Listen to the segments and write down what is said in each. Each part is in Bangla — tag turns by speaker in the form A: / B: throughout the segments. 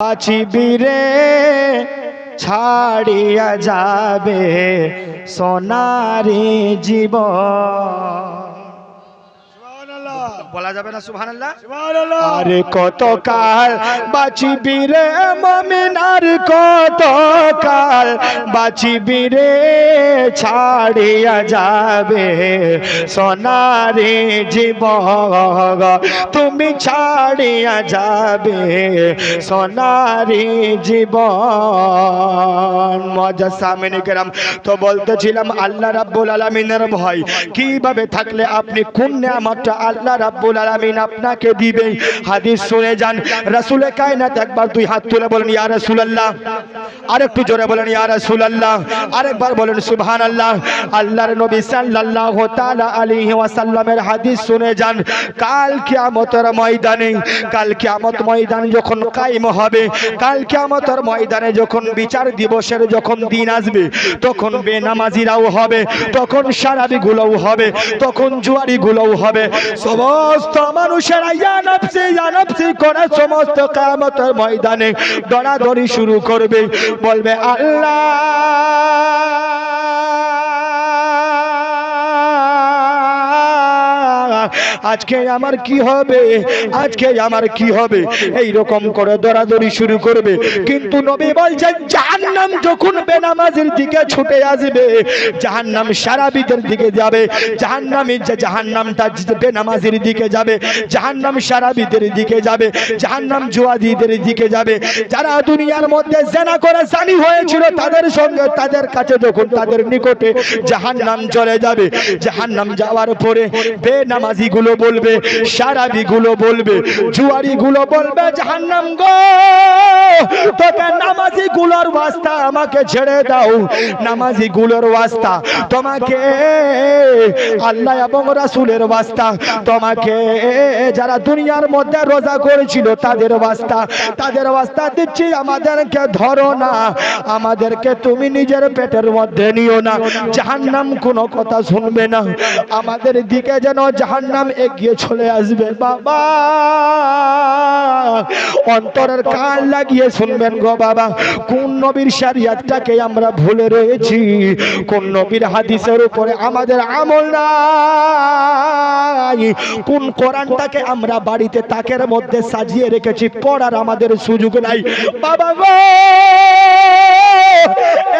A: বাঁচিবিরে ছাড়িয়া যাবে সোনারি জীব বলা যাবে না সুবহানাল্লাহ? আরে কত কাল বাঁচিবি রে মমিনার কত কাল বাঁচিবি রে ছাড়িয়া যাবে সোনারে জীব তুমি ছাড়িয়া যাবে সোনারে জীবন। মজা সামনে কেরাম তো বলতেছিলাম আল্লাহ রাব্বুল আলামিনের ভয়। কীভাবে থাকলে আপনি কোন নিয়ামতটা আল্লাহ রাব্বুল আলামিন আপনাকে দিবে। হাদিস শুনে যান। রাসূলে কায়নাত একবার দুই হাত তুলে বলেন, ইয়া রাসূলুল্লাহ। আরেকটু জোরে বলেন, ইয়া রাসূলুল্লাহ। আরেকবার বলেন, সুবহানাল্লাহ। আল্লাহর নবী সাল্লাল্লাহু তাআলা আলাইহি ওয়াসাল্লামের হাদিস শুনে যান। কাল কিয়ামতের ময়দানে, কাল কিয়ামত ময়দান যখন কায়েম হবে, কাল কিয়ামতের ময়দানে যখন বিচার দিবসের যখন দিন আসবে, তখন বেনামাজিরাও হবে, তখন সারাবিগুলোও হবে, তখন জুয়ারিগুলোও হবে। সমস্ত মানুষেরা ইয়ানাপসি ইয়ানাপসি করে সমস্ত কামতের ময়দানে দড়াদড়ি শুরু করবে। বলবে আল্লাহ! আজকে আমার কি হবে? আজকে আমার কি হবে? এই রকম করে দরাদরি শুরু করবে। কিন্তু নবী বলছেন, জাহান্নাম যখন বেনামাজের দিকে ছুটে আসবে, জাহান্নাম সারাবিদের দিকে যাবে। জাহান্নামী জাহান্নামটা বেনামাজের দিকে যাবে, জাহান্নাম সারাবিদের দিকে যাবে, জাহান্নাম জুয়াদিদের দিকে যাবে। যারা দুনিয়ার মধ্যে জেনা করে জানি হয়েছিল, তাদের সঙ্গে, তাদের কাছে যখন তাদের নিকটে জাহান্নাম চলে যাবে, জাহান্নাম যাওয়ার পরে বেনামাজি গুলো বলবে, সারাবি গুলো বলবে, জুয়ারি গুলো বলবে, জাহান্নাম গো। তোকে নামাজি গুলোর ওয়াস্তা আমাকে ছেড়ে দাও, নামাজি গুলোর ওয়াস্তা তোমাকে, আল্লাহ এবং রাসূলের ওয়াস্তা তোমাকে, যারা দুনিয়ার মধ্যে রোজা করেছিল তাদের ওয়াস্তা তাদের ওয়াস্তা দিচ্ছি, আমাদেরকে ধরো না, আমাদেরকে তুমি নিজের পেটের মধ্যে নিও না, জাহান্নাম কোনো কথা শুনবে না, আমাদের দিকে যেন জাহান্নাম এগিয়ে চলে আসবে, বাবা। অন্তরের কান লাগিয়ে শুনবেন গো বাবা, কোন নবীর শরিয়তটাকে আমরা ভুলে রয়েছি, কোন নবীর হাদিসের উপরে আমাদের আমল নাই, কোন কোরআনটাকে আমরা বাড়িতে তাকের মধ্যে সাজিয়ে রেখেছি, পড়ার আমাদের সুযোগ নাই। বাবা গো!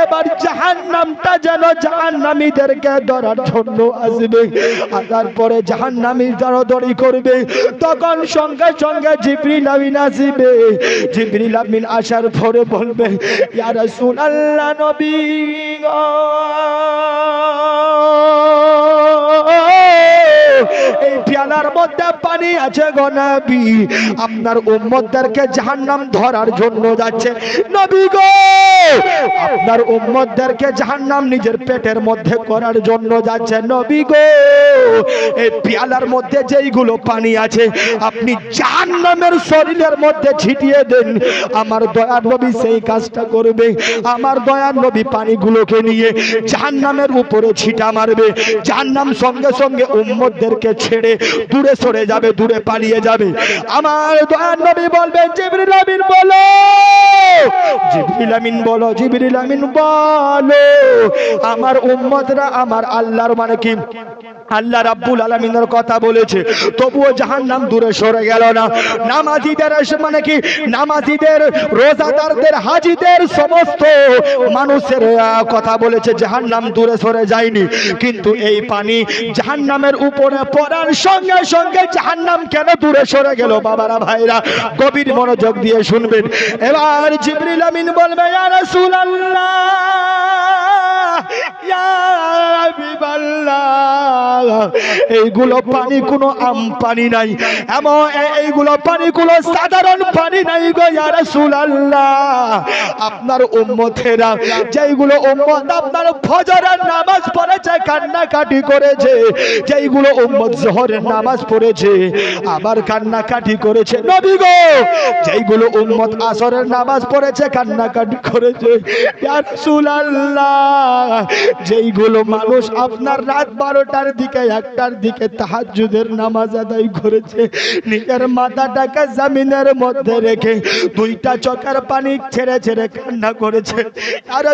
A: এবার জাহান্নামটা যেন জাহান্নামীদেরকে ধরার জন্য আসবে। আর তারপরে জাহান্নামী দরদরি করবে। তখন সঙ্গে সঙ্গে জিবরিল আমিন আসবে। জিবরিল আমিন আসার পরে বলবে, ইয়া রাসূলুল্লাহ নবী এই পেয়ালার মধ্যে পানি আছে গো নবী। আপনার উম্মতদেরকে জাহান্নাম ধরার জন্য যাচ্ছে। নবী গো, আপনার উম্মতদেরকে জাহান্নাম নিজের পেটের মধ্যে করার জন্য যাচ্ছে। নবী গো, এই পেয়ালার মধ্যে যেইগুলো পানি আছে, আপনি জাহান্নামের শরীরের মধ্যে ছিটিয়ে দেন। আমার দয়ার নবী সেই কাজটা করবে। আমার দয়ার নবী পানিগুলোকে নিয়ে জাহান্নামের উপরে ছিটা মারবে। জাহান্নাম সঙ্গে সঙ্গে উম্মতদেরকে ছেড়ে দূরে সরে যাবে, দূরে পালিয়ে যাবে। আমার নবী বলবে জিবরিল আমিন বলো। জিবরিল আমিন বলো, জিবরিল আমিন বলো। আমার উম্মতরা আমার আল্লাহর মানে কি? আল্লাহ রাব্বুল আলামিনের কথা বলেছে। তবুও জাহান্নাম দূরে সরে গেল না। নামাজিদের মানে কি? নামাজিদের, রোজাদারদের, হাজিদের সমস্ত মানুষের কথা বলেছে, জাহান্নাম দূরে সরে যায়নি। কিন্তু এই পানি জাহান্নামের উপরে পড়ার সঙ্গে সঙ্গে জাহান্নাম কেন দূরে সরে গেল, বাবারা ভাইরা? গভীর মনোযোগ দিয়ে শুনবেন। এবার জিবরিল আমিন বলবে, ইয়া রাসূলুল্লাহ! এইগুলো পানি, কোনো আম পানি নাই। এমন এইগুলো পানি, কোনো সাধারণ পানি নাই গো ইয়া রাসূলুল্লাহ। আপনার উম্মতেরা যেইগুলো উম্মত আপনার ফজরের নামাজ পড়েছে, কান্নাকাটি করেছে, যেইগুলো উম্মত জোহরের নামাজ পড়েছে, আবার কান্নাকাটি করেছে। নবী গো, যেইগুলো উম্মত আসরের নামাজ পড়েছে, কান্নাকাটি করেছে, ইয়া রাসূলুল্লাহ। যেইগুলো মানুষ আপনার রাত বারোটার দিকে একটার দিকে তাহাজুদের নামাজ আদায় করেছে। নিজের মাথাটাকে জামিনের মধ্যে রেখে দুইটা চোখের পানি ছেড়ে ছেড়ে কান্না করেছে। আর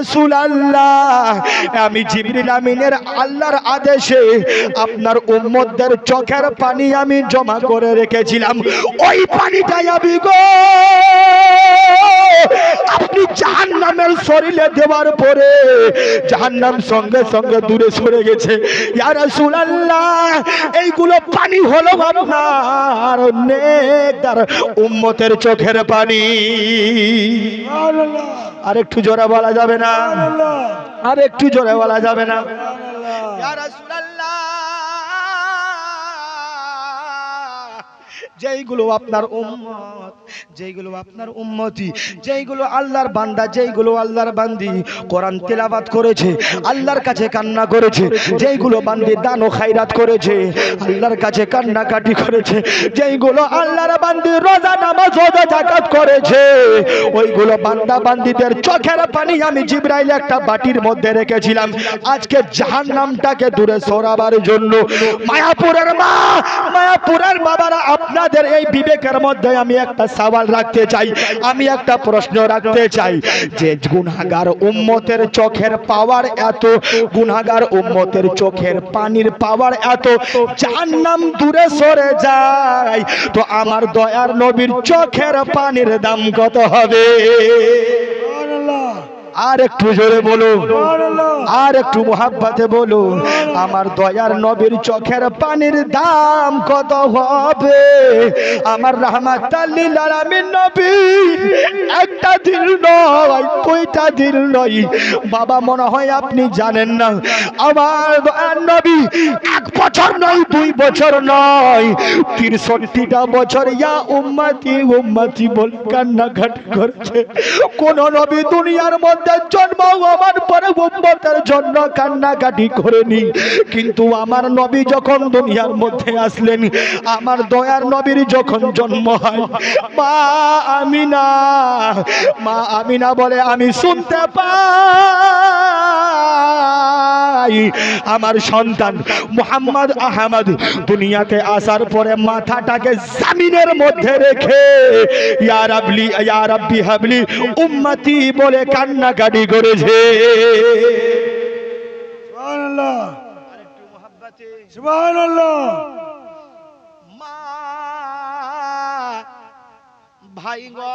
A: আল্লাহ আমি জিবরিল আমিনের আল্লাহর আদেশে আপনার উম্মতদের চোখের পানি আমি জমা করে রেখেছিলাম। ওই পানিটাই আমি গো, আপনি জাহান নামের শরীরে দেওয়ার পরে জাহান নাম সঙ্গে সঙ্গে দূরে সরে গেছে। ইয়া রাসূলুল্লাহ এইগুলো পানি হলো আপনার নেকদার উম্মতের চোখের পানি। আর একটু জোরে বলা যাবে না? আর একটু জোরে বলা যাবে না? যেইগুলো আপনার উম্মত, যেইগুলো আপনার উম্মতি, যেইগুলো আল্লাহর বান্দা, যেইগুলো আল্লাহর বান্দি কোরআন তেলাবাত করেছে, আল্লাহর কাছে কান্না করেছে, যেইগুলো বান্দি দান ও খাইরাত করেছে, আল্লাহর কাছে কান্নাকাটি করেছে, যেইগুলো আল্লাহর বান্দি রোজা, নামাজ, রোজা জাকাত করেছে, ওইগুলো বান্দা বান্দিদের চোখের পানি আমি জিব্রাইল একটা বাটির মধ্যে রেখেছিলাম। আজকে জাহান্নামটাকে দূরে সরাবার জন্য মায়াপুরের মা, মায়াপুরের বাবারা আপনাদের এই বিবেকের মধ্যে আমি একটা সওয়াল রাখতে চাই, আমি একটা প্রশ্ন রাখতে চাই। যে গুনাহগার উম্মতের চোখের পাওয়ার এত, গুনাহগার উম্মতের চোখের পানির পাওয়ার এত, জাহান্নাম দূরে সরে যায়। তো আমার দয়ার নবীর চোখের পানির দাম কত হবে? আর একটু জোরে বলো আর একটু মোহাব্বতে বলুন, আমার দয়ার নবীর চোখের পানির দাম কত হবে? আমার রহমাত আলামিন নবী, একটা দিন নয় কয়টা দিন নয়। বাবা, মনে হয় আপনি জানেন না, আমার দয়ার নবী এক বছর নয়, দুই বছর নয়। তিরষট্টিটা বছর ইয়া উম্মতি উম্মতি বল কান্নাঘাট করছে। কোন নবী দুনিয়ার মধ্যে জন্ম হওয়ার পরে উম্মতের জন্য কান্নাকাটি করেনি। কিন্তু আমার নবী যখন দুনিয়ার মধ্যে আসলেন, আমার দয়ার নবীর যখন জন্ম হয়, মা আমিনা মা আমিনা বলে, আমি শুনতে পাই আমার সন্তান মোহাম্মদ আহমদ। দুনিয়াতে আসার পরে মাথাটাকে জামিনের মধ্যে রেখে, ইয়া রাবলি, ইয়া রাব্বি হাবলি, উম্মতি, বলে কান্নাকাটি করেছে।
B: সুবহানাল্লাহ। সুবহানাল্লাহ।
A: মা ভাই গো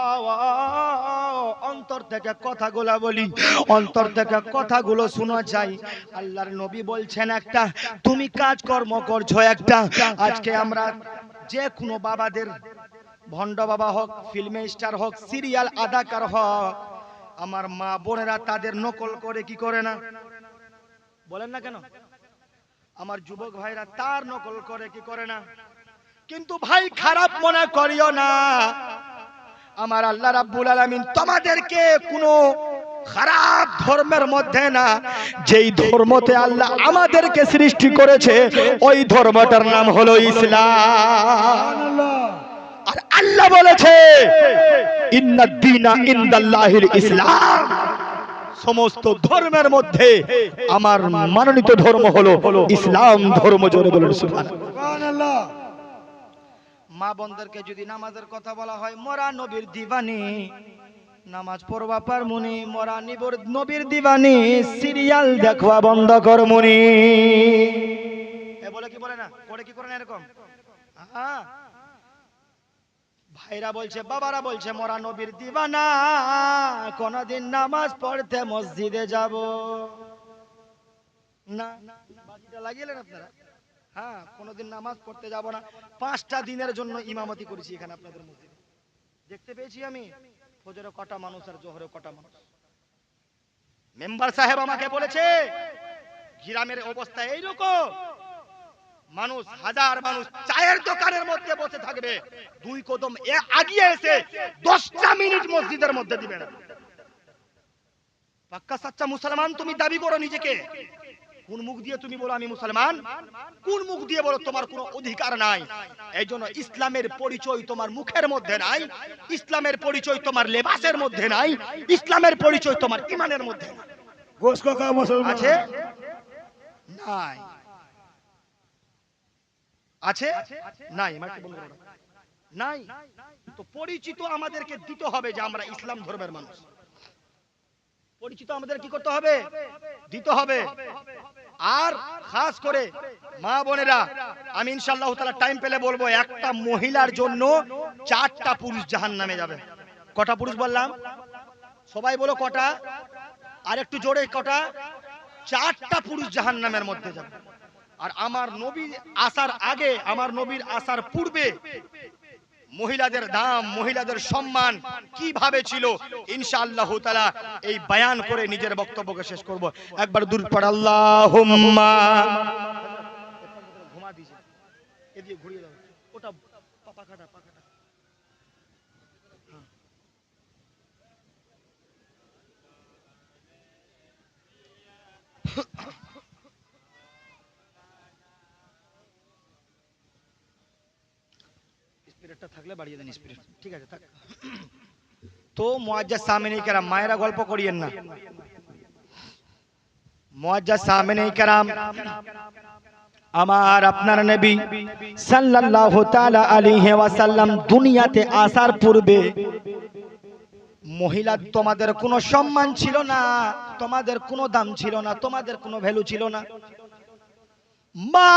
A: অন্তর থেকে কথাগুলো বলি। অন্তর থেকে কথাগুলো শোনা যায়। আল্লাহর নবী বলছেন একটা তুমি কাজকর্ম করছ একটা। আজকে আমরা যে কোনো বাবাদের ভণ্ড বাবা হোক ফিল্মে স্টার হোক সিরিয়াল আদাকার হোক আমার মা বোনেরা তাদের নকল করে কি করে না? বলেন না কেন? আমার যুবক ভাইরা তার নকল করে কি করে না? কিন্তু ভাই খারাপ মনে করিও না। আমার আল্লাহ রাব্বুল আলামিন তোমাদেরকে কোনো খারাপ ধর্মের মধ্যে না যেই ধর্মতে আল্লাহ আমাদেরকে সৃষ্টি করেছে ওই ধর্মটার নাম হলো ইসলাম। আল্লাহ বলেছে ইসলাম। সমস্ত ধর্মের মধ্যে আমার মাননীত ধর্ম হলো ইসলাম ধর্ম জোরে বলুন, সুবহানাল্লাহ। মা বোনদেরকে যদি নামাজের কথা বলা হয়, মোরা নবীর দিবানি, নামাজ পড়বা পার মুনি মোরা নিবর নবীর দিবানি, সিরিয়াল দেখবা বন্ধ কর মুনি বলে কি বলে না? করে কি করে না এরকম? হ্যাঁ ভাইরা বলছে, বাবারা বলছে, মোরা নবীর দিবানা, কোনদিন নামাজ পড়তে মসজিদে যাব। না বাকিটা লাগিয়েলেন আপনারা? হ্যাঁ কোনোদিন নামাজ পড়তে যাব না। পাঁচটা দিনের জন্য ইমামতি করেছি এখানে আপনাদের মধ্যে। দেখতে পেয়েছি আমি, ফজরে কটা মানুষ আর জোহরে কটা মানুষ। মেম্বার সাহেব আমাকে বলেছে, গ্রামের অবস্থা এইরকম। মানুষ হাজার মানুষ চায়ের দোকানের মধ্যে বসে থাকবে। দুই কদম আগিয়ে এসে দশটা মিনিট মসজিদের মধ্যে দিবে না। পাক্কা সাচ্চা মুসলমান তুমি দাবি করো নিজেকে। কোন মুখ দিয়ে তুমি বলো আমি মুসলমান? কোন মুখ দিয়ে বলো তোমার কোনো অধিকার নাই? এই জন্য ইসলামের পরিচয় তোমার মুখের মধ্যে নাই ইসলামের পরিচয় তোমার লেবাসের মধ্যে নাই ইসলামের পরিচয় তোমার ইমানের মধ্যে নাই।
B: গোস মুসলমান।
A: আছে? নাই। আছে? নাই আমাকে বলব নাই? তো পরিচিত আমাদেরকে দিতে হবে যে আমরা ইসলাম ধর্মের মানুষ। পরিচিত আমাদের কি করতে হবে? দিতে হবে। আর খাস করে মা বোনেরা আমি ইনশাআল্লাহ তাআলা টাইম পেলে বলব একটা মহিলার জন্য চারটা পুরুষ জাহান নামে যাবে। কটা পুরুষ বললাম? সবাই বলো কটা। আর একটু জোরে কটা? চারটা পুরুষ জাহান নামের মধ্যে যাবে। আর আমার নবী আসার আগে, আমার নবীর আসার পূর্বে মহিলাদের দাম, মহিলাদের সম্মান কীভাবে ছিল, ইনশাআল্লাহ তাআলা এই বয়ান করে নিজের বক্তব্যকে শেষ করব। একবার দূর পড়, আল্লাহুম্মা। ঘুমা দিয়েছে। এদিকে ঘুরিয়ে দাও। ওটা পাখাটা স্পিরিটটা থাকলে বাড়িয়ে দেন স্পিরিট ঠিক আছে, থাক। তো মুআজ্জাজ সামিনী কেরাম, মায়েরা গল্প করিয়েন না। মুআজ্জাজ সামিনী কেরাম, আমার আপনার নবী সাল্লাল্লাহু তাআলা আলাইহি ওয়াসাল্লাম দুনিয়াতে আসার পূর্বে মহিলা, তোমাদের কোনো সম্মান ছিল না, তোমাদের কোনো দাম ছিল না, তোমাদের কোনো ভ্যালু ছিল না। মা,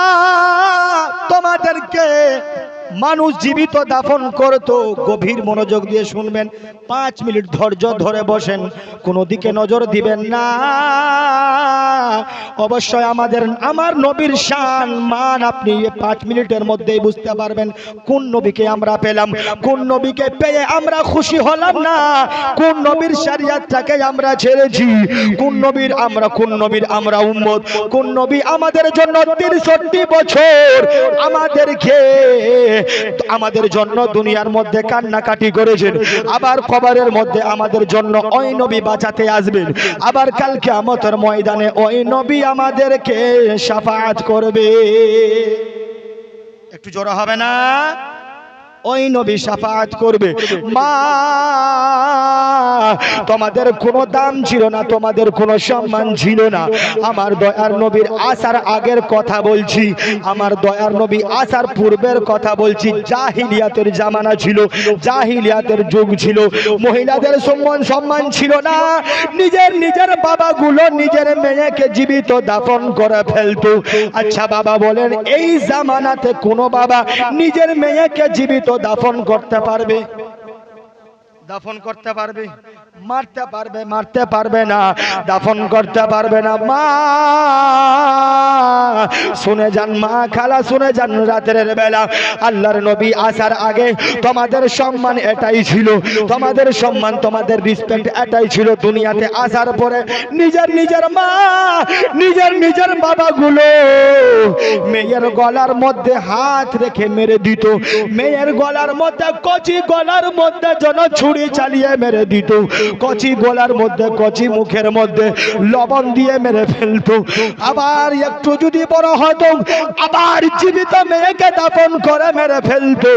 A: তোমাদেরকে মানুষ জীবিত দাফন করতো গভীর মনোযোগ দিয়ে শুনবেন। পাঁচ মিনিট ধৈর্য ধরে বসেন, কোনো দিকে নজর দিবেন না। অবশ্যই আমাদের, আমার নবীর শান, মান আপনি পাঁচ মিনিটের মধ্যেই বুঝতে পারবেন, কোন নবীকে আমরা পেলাম, কোন নবীকে পেয়ে আমরা খুশি হলাম না, কোন নবীর শরিয়াতটাকে আমরা ছেড়েছি, কোন নবীর আমরা, কোন নবীর আমরা উম্মত, কোন নবী আমাদের জন্য তিরষট্টি বছর আমাদের আমাদেরকে আমাদের জন্য দুনিয়ার মধ্যে কান্নাকাটি করেছেন। আবার কবরের মধ্যে আমাদের জন্য ওই নবী বাঁচাতে আসবেন। আবার কালকে আমতের ময়দানে ওই নবী আমাদেরকে সাফাত করবে। একটু জোর হবে না? ওই নবী সাফাত করবে। মা, তোমাদের কোনো দাম ছিল না, তোমাদের কোনো সম্মান ছিল না। আমার দয়ার নবীর আসার আগের কথা বলছি, আমার দয়ার নবী আসার পূর্বের কথা বলছি। জাহিলিয়াতের জামানা ছিল, জাহিলিয়াতের যুগ ছিল। মহিলাদের সম্মান সম্মান ছিল না। নিজের নিজের বাবাগুলো নিজের মেয়েকে জীবিত দাফন করে ফেলতো। আচ্ছা বাবা বলেন, এই জামানাতে কোনো বাবা নিজের মেয়েকে জীবিত দাফন করতে পারবে। দাফন করতে পারবে। মারতে পারবে মারতে পারবে না। দাফন করতে পারবে না। মা শুনে যান মা খালা, শুনে যান রাতের বেলা। আল্লাহর নবী আসার আগে তোমাদের সম্মান এটাই ছিল। তোমাদের সম্মান, তোমাদের রিসপেক্ট এটাই ছিল দুনিয়াতে আসার পরে। নিজের নিজের মা, নিজের নিজের বাবাগুলো মেয়ের গলার মধ্যে হাত রেখে মেরে দিত। মেয়ের গলার মধ্যে কচি গলার মধ্যে যেন ছুরি চালিয়ে মেরে দিত। কচি গলার মধ্যে, কচি মুখের মধ্যে লবণ দিয়ে মেরে ফেলতো। আবার একটু যদি আবার জীবিত মেয়েকে দাপন করে মেরে ফেলতো।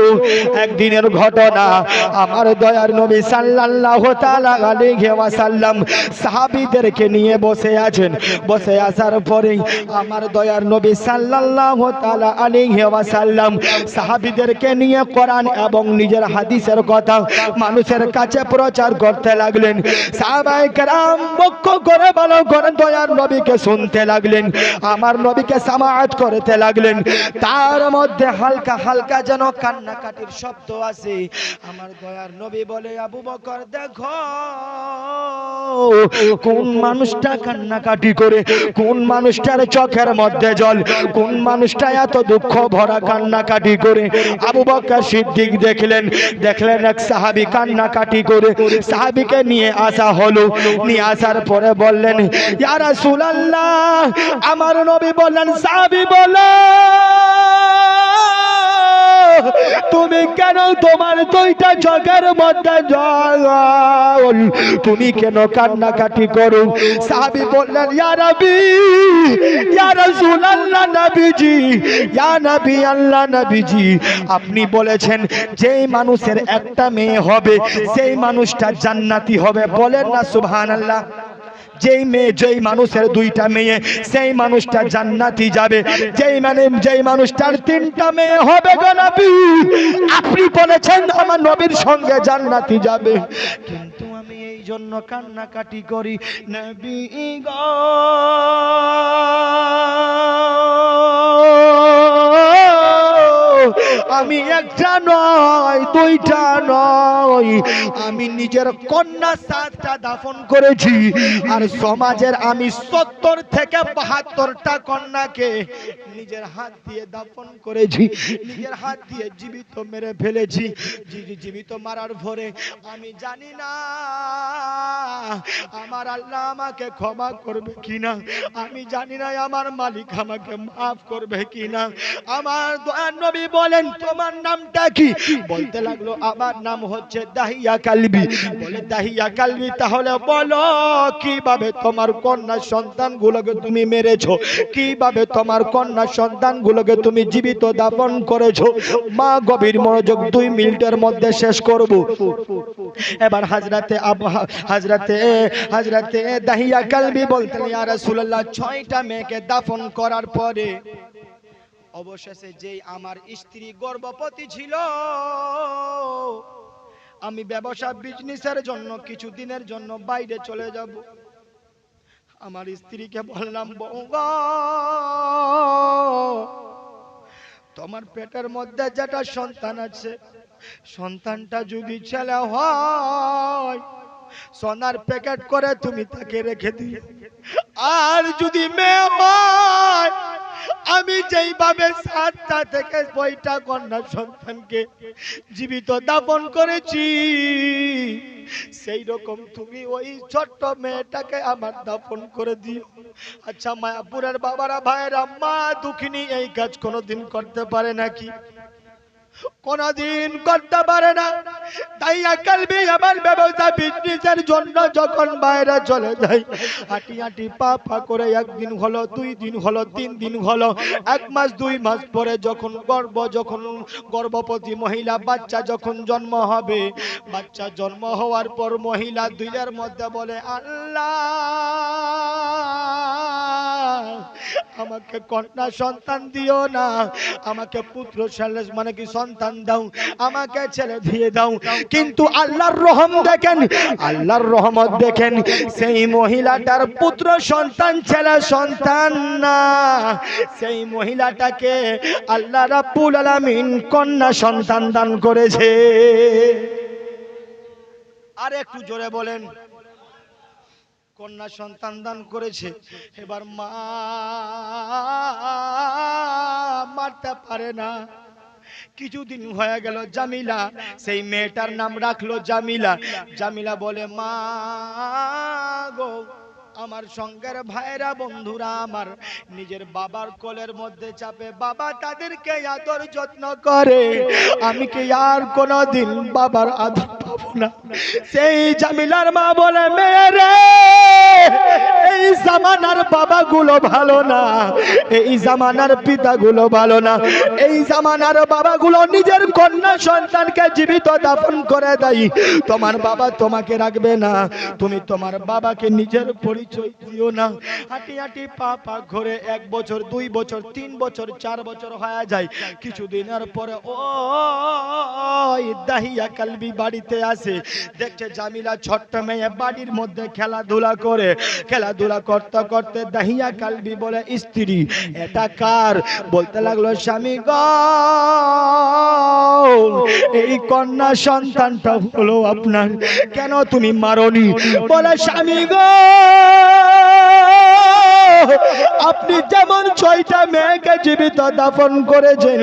A: একদিনের ঘটনা আমার দয়ার নবী নিয়ে বসে আছেন। বসে আসার পরে আমার দয়ার নবী নিয়ে এবং নিজের হাদিসের কথা মানুষের কাছে প্রচার করতে লাগলেন। সাহাবায়ে কেরাম বক্ষ করে ভালো করে দয়ার নবীকে শুনতে লাগলেন। আমার নবীকে সামাআত করতে লাগলেন। তার মধ্যে হালকা হালকা যেন কান্নাকাটির শব্দ আছে। আমার দয়ার নবী বলে, আবু বকর, দেখো কোন মানুষটা কান্নাকাটি করে, কোন মানুষটার চোখের মধ্যে জল, কোন মানুষটা এত দুঃখ ভরা কান্নাকাটি করে। আবু বকর সিদ্দিক দেখলেন দেখলেন এক সাহাবী কান্নাকাটি করে। সাহাবিকে নিয়ে আসা হলো। নিয়ে আসার পরে বললেন, ইয়া রাসূলুল্লাহ, আমার নবী বললেন সাহাবী বলো, তুমি কেন তোমার দুইটা চোখের মধ্যে জল? তুমি কেন কান্নাকাটি করো? সাহাবী বললেন, ইয়া নবী ইয়া রাসূলুল্লাহ নবীজি, ইয়া আল্লাহ নবীজি, আপনি বলেছেন যেই মানুষের একটা মেয়ে হবে, সেই মানুষটা জান্নাতি হবে। বলেন না, সুবহানাল্লাহ। যেই মেয়ে, যেই মানুষের দুইটা মেয়ে, সেই মানুষটা জান্নাতি যাবে। যেই মানে যেই মানুষটার তিনটা মেয়ে হবে গো নবী। আপনি বলেছেন আমার নবীর সঙ্গে জান্নাতি যাবে। কিন্তু আমি এই জন্য কান্নাকাটি করি, নবী গো। আমি একটা নয়, দুইটা নয়। আমি নিজের কন্যা সাতটা দাফন করেছি, আর সমাজের আমি সত্তর থেকে বাহাত্তরটা কন্যাকে নিজের হাত দিয়ে দাফন করেছি, নিজের হাত দিয়ে জীবিত মেরে ফেলেছি। জীবিত মারার ভরে, আমি জানি না আমার আল্লাহ আমাকে ক্ষমা করবে কিনা। আমি জানি না আমার মালিক আমাকে মাফ করবে কিনা। আমার দয়ার নবী বলেন, তোমার নামটা কি? বলতে লাগল, আমার নাম হচ্ছে দাহিয়া কালবি। বলে, দাহিয়া কালবি, তাহলে বলো, কীভাবে তোমার কন্যা সন্তানগুলোকে তুমি মেরেছো? কীভাবে তোমার কন্যা সন্তানগুলোকে তুমি জীবিত দাপন করেছ? মা গভীর মনোযোগ দুই মিনিটের মধ্যে শেষ করব। এবার হাজরাতে হাজরাতে হাজরাতে দাহিয়া কালবি বলতেন, ইয়া রাসূলুল্লাহ, ছয়টা মেয়েকে দাফন করার পরে অবশেষে যেই আমার স্ত্রী গর্ভবতী ছিল, আমি ব্যবসা বিজনেসের জন্য কিছু দিনের জন্য বাইরে চলে যাব। আমার স্ত্রীকে বললাম বৌগা তোমার পেটের মধ্যে যেটা সন্তান আছে, সন্তানটা যদি ছেলে হয়, সোনার প্যাকেট করে তুমি তাকে রেখে দিও। আর যদি মেয়ে হয় আমি যেইভাবে সাতটা থেকে বইটা কন্যা সন্তানকে জীবিত দাপন করেছি সেই রকম তুমি ওই ছোট্ট মেয়েটাকে আমার দাপন করে দিও। আচ্ছা মায়াপুরের বাবারা, ভাইয়েরা, মা দুঃখিনী এই কাজ কোনোদিন করতে পারে নাকি? কোনদিন করতে পারে না। তাই কালবি আমার ব্যবসা বিজনেসের জন্য যখন বাইরে চলে যাই হাঁটি হাঁটি পা পা করে একদিন হলো, দুই দিন হলো, তিন দিন হলো, এক মাস, দুই মাস পরে যখন গর্ভ যখন গর্ভবতী মহিলা, বাচ্চা যখন জন্ম হবে, বাচ্চা জন্ম হওয়ার পর মহিলা দুইটার মধ্যে বলে, আল্লাহ! আমাকে কন্যা সন্তান দিও না। আমাকে পুত্র ছেলে মানে কি সন্তান দাও। আমাকে ছেলে দিয়ে দাও। কিন্তু আল্লাহর রহম দেখেন, আল্লাহর রহমত দেখেন, সেই মহিলাটার পুত্র সন্তান ছেলে সন্তান না। সেই মহিলাটাকে আল্লাহ রাব্বুল আলামিন কন্যা সন্তান দান করেছে। আর একটু জোরে বলেন। কন্যা সন্তান দান করেছে। এবার মা মারতে পারে না। কিছুদিন হয়ে গেল জামিলা, সেই মেয়েটার নাম রাখল জামিলা। জামিলা বলে, মা গো, আমার সঙ্গের ভাইরা বন্ধুরা আমার, নিজের বাবার কোলের মধ্যে চাপে বাবা তাদেরকে আদর যত্ন করে। আমি কি আর কোনোদিন বাবার আদর পাবো না। সেই জামিলার মা বলে মেয়েরে এই জামানার বাবাগুলো ভালো না। এই জামানার পিতাগুলো ভালো না। এই জামানার বাবাগুলো নিজের কন্যা সন্তানকে জীবিত দাফন করে দেয়। তোমার বাবা তোমাকে রাখবে না। তুমি তোমার বাবাকে নিজের পরিচয় দিও না। হাঁটি হাঁটি পা পা ঘরে এক বছর, দুই বছর, তিন বছর, চার বছর হয়ে যায়। কিছুদিনের পরে ও দাহিয়া কালবি বাড়িতে আসে। দেখছে জামিলা ছোট্ট মেয়ে বাড়ির মধ্যে খেলাধুলা করে। খেলাধুলা করতে করতে দাহিয়া কালবি বলে স্ত্রী, এটা কার? বলতে লাগল, স্বামী গ। এই কন্যা সন্তানটা হলো আপনার। কেন তুমি মারনি? বলে, স্বামী গো। আপনি যেমন ছয়টা মেয়েকে জীবিত দাফন করেছেন,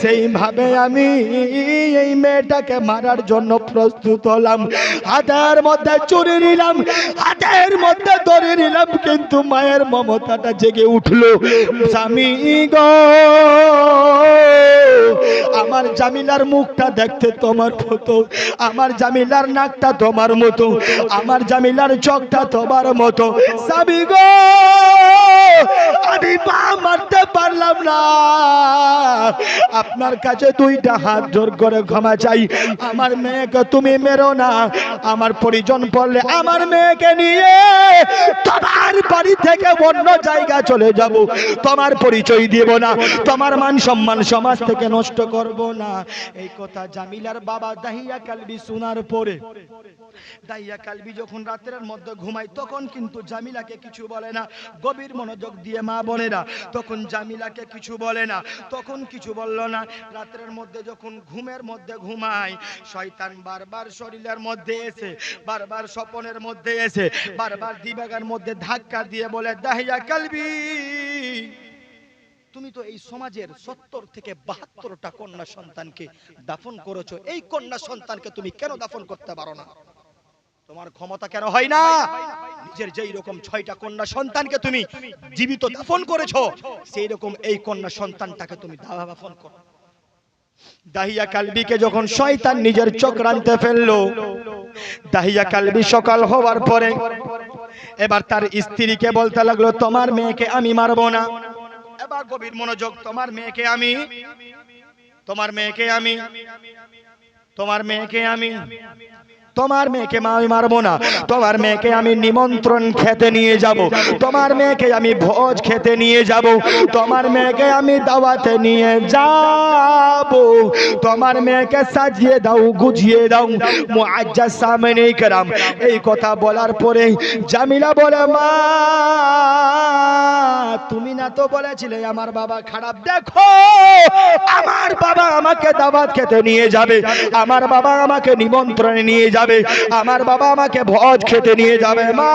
A: সেইভাবে আমি এই মেয়েটাকে মারার জন্য প্রস্তুত হলাম। হাতের মধ্যে চুরি নিলাম, হাতের মধ্যে ধরে নিলাম, কিন্তু মায়ের মমতাটা জেগে উঠল, স্বামী গো, আমার জামিলার মুখটা দেখতে তোমার মতো, আমার জামিলার নাকটা তোমার মতো, আমার জামিলার চোখটা তোমার মতো। সাবি গো আমি পা মারতে পারলাম না। আপনার কাছে দুইটা হাত জোর করে ক্ষমা চাই। আমার মেয়েকে তুমি মেরো না। আমার পরিজন পড়লে আমার মেয়েকে নিয়ে তোমার বাড়ি থেকে অন্য জায়গা চলে যাব। তোমার পরিচয় দেব না। তোমার মান সম্মান সমাজ থেকে নষ্ট করব না। এই কথা জামিলার বাবা দাহিয়া কালবি শোনার পরে দাইয়া কালবি যখন রাতের মধ্যে ঘুমায়, তখন কিন্তু জামিলাকে কিছু বলে না। গভীর মনোযোগ দিয়ে মা বোনেরা, তখন জামিলাকে কিছু বলে না, তখন কিছু বলল না। রাতের মধ্যে যখন ঘুমের মধ্যে ঘুমায়, শয়তান বারবার শরীরের মধ্যে এসে, বারবার স্বপনের মধ্যে এসে, বারবার দিবাগার মধ্যে ধাক্কা দিয়ে বলে, দাহিয়া কালবি। তুমি তো এই সমাজের সত্তর থেকে বাহাত্তরটা কন্যা সন্তানকে দাফন করেছ। এই কন্যা সন্তানকে তুমি কেন দাফন করতে পারো না? তোমার ক্ষমতা কেন হয় না? নিজের যেই রকম ছয়টা কন্যা সন্তানকে তুমি জীবিত দাফন করেছ, সেই রকম এই কন্যা সন্তানটাকে তুমি দাফন করো। দাহিয়া কালবিকে যখন শয়তান নিজের চক্রান্তে ফেলল, দাহিয়া কালবি সকাল হওয়ার পরে এবার তার স্ত্রীকে বলতে লাগল, তোমার মেয়েকে আমি মারবো না। এবার গভীর মনোযোগ, তোমার মেয়েকে আমি, তোমার মেয়েকে আমি, তোমার মেয়েকে আমি। তোমার মেয়েকে মা আমি মারবো না। তোমার মেয়েকে আমি নিমন্ত্রণ খেতে নিয়ে যাব। তোমার মেয়েকে আমি ভোজ খেতে নিয়ে যাব। তোমার মেয়েকে আমি দাওয়াতে নিয়ে যাব। তোমার মেয়েকে সাজিয়ে দাও, গুজিয়ে দাও। মুআজ্জা সামনে কেরাম। এই কথা বলার পরে জামিলা বলে, মা, তুমি না তো বলেছিলে আমার বাবা খারাপ। দেখো, আমার বাবা আমাকে দাওয়াত খেতে নিয়ে যাবে। আমার বাবা আমাকে নিমন্ত্রণে নিয়ে যাবে আমার বাবা আমাকে ভজ খেতে নিয়ে যাবে। মা,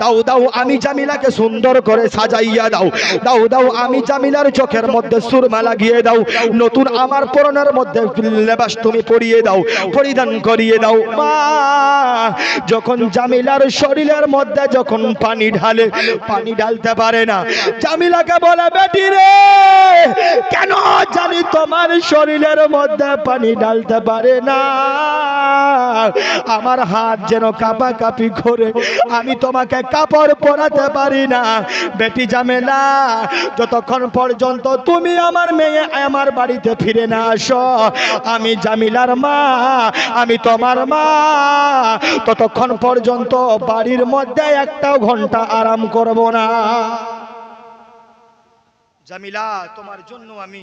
A: দাও দাও, আমি জামিলাকে সুন্দর করে সাজাইয়া দাও। দাও দাও, আমি জামিলার চোখের মধ্যে সুরমা লাগিয়ে দাও। নতুন আমার পরনের মধ্যে লেবাস তুমি পরিয়ে দাও, পরিধান করিয়ে দাও। মা, যখন জামিলার শরীরের মধ্যে যখন পানি ঢালে, পানি ঢালতে পারে না, জামিলাকে বলে, বেটি রে, কেন জানি তোমার শরীরের মধ্যে পানি ঢালতে পারে না? আমার হাত যেন কাপা কাপি করে আমি তোমাকে কাপড় পরাতে পারি না। বেটি জামেলা, যতক্ষণ পর্যন্ত তুমি আমার মেয়ে আমার বাড়িতে ফিরে না আসো, আমি জামিলার মা, আমি তোমার মা। ততক্ষণ পর্যন্ত বাড়ির মধ্যে একটাও ঘণ্টা আরাম করব না। জামিলা, তোমার জন্য আমি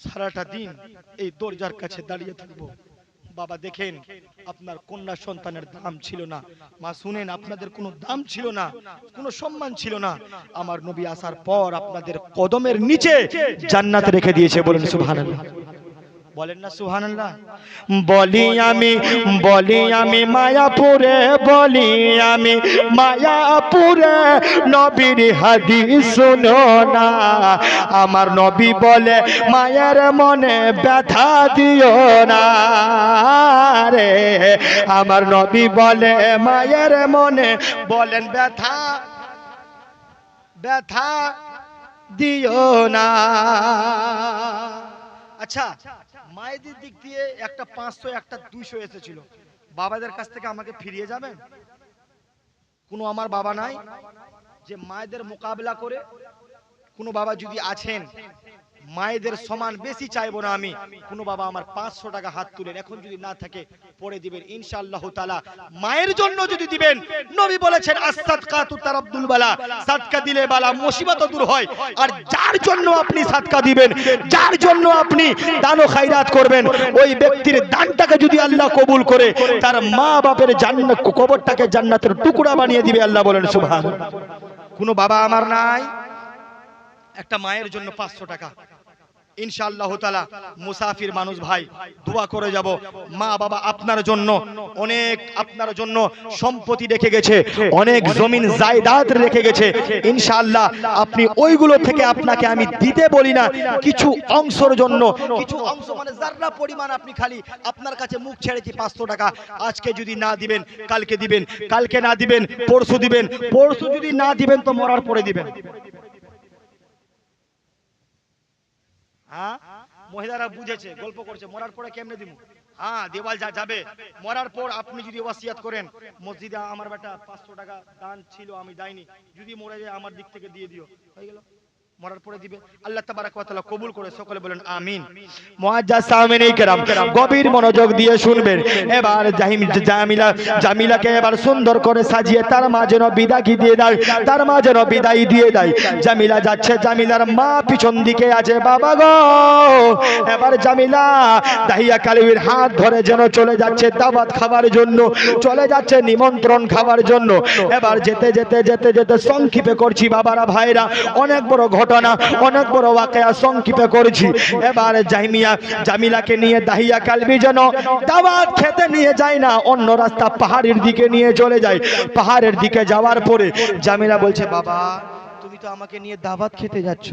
A: সারাটা দিন এই দরজার কাছে দাঁড়িয়ে থাকব। বাবা দেখেন, আপনার কন্যা সন্তানের দাম ছিল না। মা, শুনেন, আপনাদের কোনো দাম ছিল না, কোনো সম্মান ছিল না। আমার নবী আসার পর আপনাদের কদমের নিচে জান্নাত রেখে দিয়েছে বলেন সুবহানাল্লাহ। বলেন না, সুবহানাল্লাহ। বলি আমি বলি আমি মায়াপুরে, বলি আমি মায়াপুরে। নবীর হাদি শুনো না। আমার নবী বলে, মায়ের মনে ব্যথা দিও না রে। আমার নবী বলে, মায়ের মনে, বলেন ব্যথা ব্যথা দিও না। আচ্ছা মায়েদের দিক দিয়ে একটা পাঁচশো, একটা দুইশো এসেছিল। বাবাদের কাছ থেকে আমাকে ফিরিয়ে যাবেন? কোনো আমার বাবা নাই যে মায়েদের মোকাবিলা করে কোনো বাবা যদি আছেন মায়েদের সমান বেশি চাইব না আমি। কোনো বাবা আমার পাঁচশো টাকা হাত তুলেন এখন যদি না থাকে পরে দিবেন। ইনশাআল্লাহ তালা মায়ের জন্য যদি দিবেন নবী বলেছেন তু তার আব্দুল বালা। সাদকা দিলে বালা মুসিবত দূর হয়। আর যার জন্য আপনি সাদকা দিবেন যার জন্য আপনি দান ও খাইরাত করবেন ওই ব্যক্তির দানটাকে যদি আল্লাহ কবুল করে তার মা বাপের জান্নাত কবরটাকে জান্নাতের টুকরা বানিয়ে দিবে আল্লাহ বলেন সুবহান কোনো বাবা আমার নাই? একটা মায়ের জন্য পাঁচশো টাকা। ইনশাআল্লাহ তালা মুসাফির মানুষ ভাই, দোয়া করে যাব। মা বাবা আপনার জন্য, অনেক আপনার জন্য সম্পত্তি রেখে গেছে, অনেক জমিন জায়দাদ রেখে গেছে। ইনশাআল্লাহ আপনি ওইগুলো থেকে আপনাকে আমি দিতে বলি না, কিছু অংশের জন্য। কিছু অংশ মানে যারা পরিমাণ আপনি খালি আপনার কাছে মুখ ছেড়েছি পাঁচশো টাকা, আজকে যদি না দিবেন, কালকে দিবেন, কালকে না দিবেন, পরশু দিবেন, পরশু যদি না দিবেন তো মরার পরে দিবেন। হ্যাঁ? মহিলারা বুঝেছে, গল্প করছে, মরার পরে কেমনে দিব হ্যাঁ দেওয়াল যা যাবে। মরার পর আপনি যদি ওয়াসিয়াত করেন, মসজিদে আমার বেটা পাঁচশো টাকা দান ছিল, আমি দেয়নি। যদি মরে যায়, আমার দিক থেকে দিয়ে দিও। হয়ে গেল? মরার পরে দিবে আল্লাহ তাবারাক ওয়া তাআলা কবুল করে সকলে বলেন আমিন মুআজ্জাজ সামিনে کرام গভীর মনোযোগ দিয়ে শুনবেন এবার জাহিম জামিলা জামিলাকে এবার সুন্দর করে সাজিয়ে তার মা যেন বিদায় দিয়ে দেয় তার মা যেন বিদায় দিয়ে দেয় জামিলা যাচ্ছে জামিলার মা পিছন দিকে আছে বাবা গো এবার জামিলা দাহিয়া কালির হাত ধরে যেন চলে যাচ্ছে দাওয়াত খাবার জন্য চলে যাচ্ছে নিমন্ত্রণ খাবার জন্য এবার যেতে যেতে যেতে যেতে সংক্ষেপে করছি বাবারা ভাইরা অনেক বড় ঘটনা অনেক বড় ওয়াকেয়া সংক্ষিপ্ত করেছি। এবারে জাহিমিয়া, জামিলাকে নিয়ে দাহিয়া কালবি যেন দাওয়াত খেতে নিয়ে যায় না, অন্য রাস্তা পাহাড়ের দিকে নিয়ে চলে যায়। পাহাড়ের দিকে যাওয়ার পরে জামিলা বলছে, বাবা তো আমাকে নিয়ে দাওয়াত খেতে যাচ্ছ?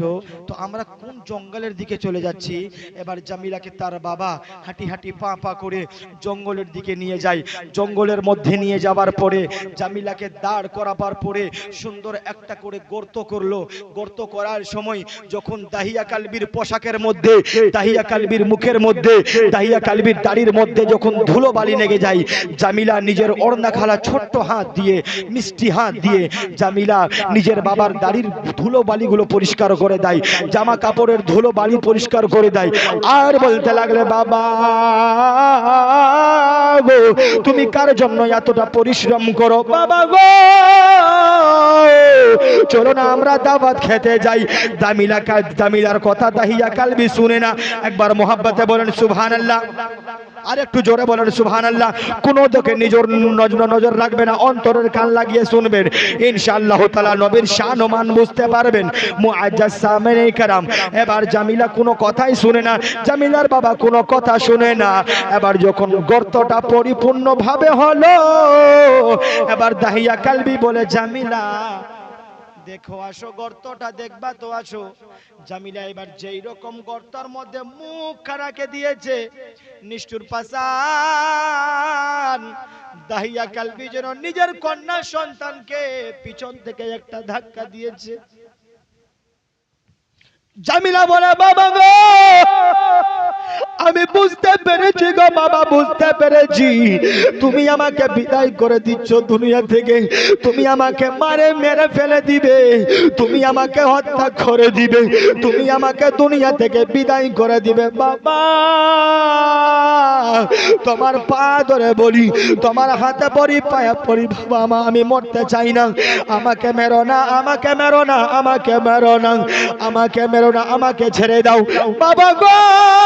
A: তো আমরা কোন জঙ্গলের দিকে চলে যাচ্ছি? এবার জামিলাকে তার বাবা হাঁটি হাঁটি পা পা করে জঙ্গলের দিকে নিয়ে যায়। জঙ্গলের মধ্যে নিয়ে যাওয়ার পরে জামিলাকে দাঁড় করাবার পরে সুন্দর একটা করে গর্ত করল। গর্ত করার সময় যখন দাহিয়া কালবির পোশাকের মধ্যে, দাহিয়া কালবির মুখের মধ্যে, দাহিয়া কালবির দাড়ির মধ্যে যখন ধুলো বালি লেগে যায়, জামিলা নিজের ওড়না খালা ছোট্ট হাত দিয়ে, মিষ্টি হাত দিয়ে জামিলা নিজের বাবার দাড়ির ধুলো বালিগুলো পরিষ্কার করে দেয়, জামা কাপড়ের ধুলো বালি পরিষ্কার করে দেয়। আর বলতে লাগলে, বাবা গো, তুমি কার জন্য এতটা পরিশ্রম করো? বাবা গো চলো না, আমরা দাওয়াত খেতে যাই। দামিলা দামিলার কথা দাহিয়া কালবি শুনে না। একবার মোহাব্বতে বলেন সুবহান আল্লাহ আর একটু জোরে বলেন সুবহান আল্লাহ কোনো দিকে নিজের নজর নজর রাখবে না, অন্তরের কান লাগিয়ে শুনবেন। ইনশাআল্লাহ তাআলা নবীর শান মান বুঝতে পারবেন। মুআজ্জাজ সামিনে কারাম, এবার জামিলা কোনো কথাই শুনে না, জামিলার বাবা কোনো কথা শুনে না। এবার যখন গর্তটা পরিপূর্ণভাবে হলো, এবার দাহিয়া কালবি বলে, জামিলা দেখো, আসো, গর্তটা দেখবা তো, আসো। জামিলা এবার যেই রকম গর্তর মধ্যে মুখ খারাকে দিয়েছে, নিষ্ঠুর পাশান দাহিয়া কালবি যেন নিজের কন্যা সন্তানকে পিছন থেকে একটা ধাক্কা দিয়েছে। জামিলা বলে, বাবা গো, আমি বুঝতে পেরেছি গো, বাবা, বুঝতে পেরেছি। তুমি আমাকে বিদায় করে দিচ্ছ দুনিয়া থেকে। তুমি আমাকে মারে, মেরে ফেলে দিবে। তুমি আমাকে হত্যা করে দিবে। তুমি আমাকে দুনিয়া থেকে বিদায় করে দিবে। বাবা, তোমার পা ধরে বলি, তোমার হাতে পরি, পায়ে পরি, বাবা, মা, আমি মরতে চাই না। আমাকে মেরো না, আমাকে মেরো না, আমাকে মেরো না, আমাকে মেরো না আমাকে ছেড়ে দাও। বাবা গো!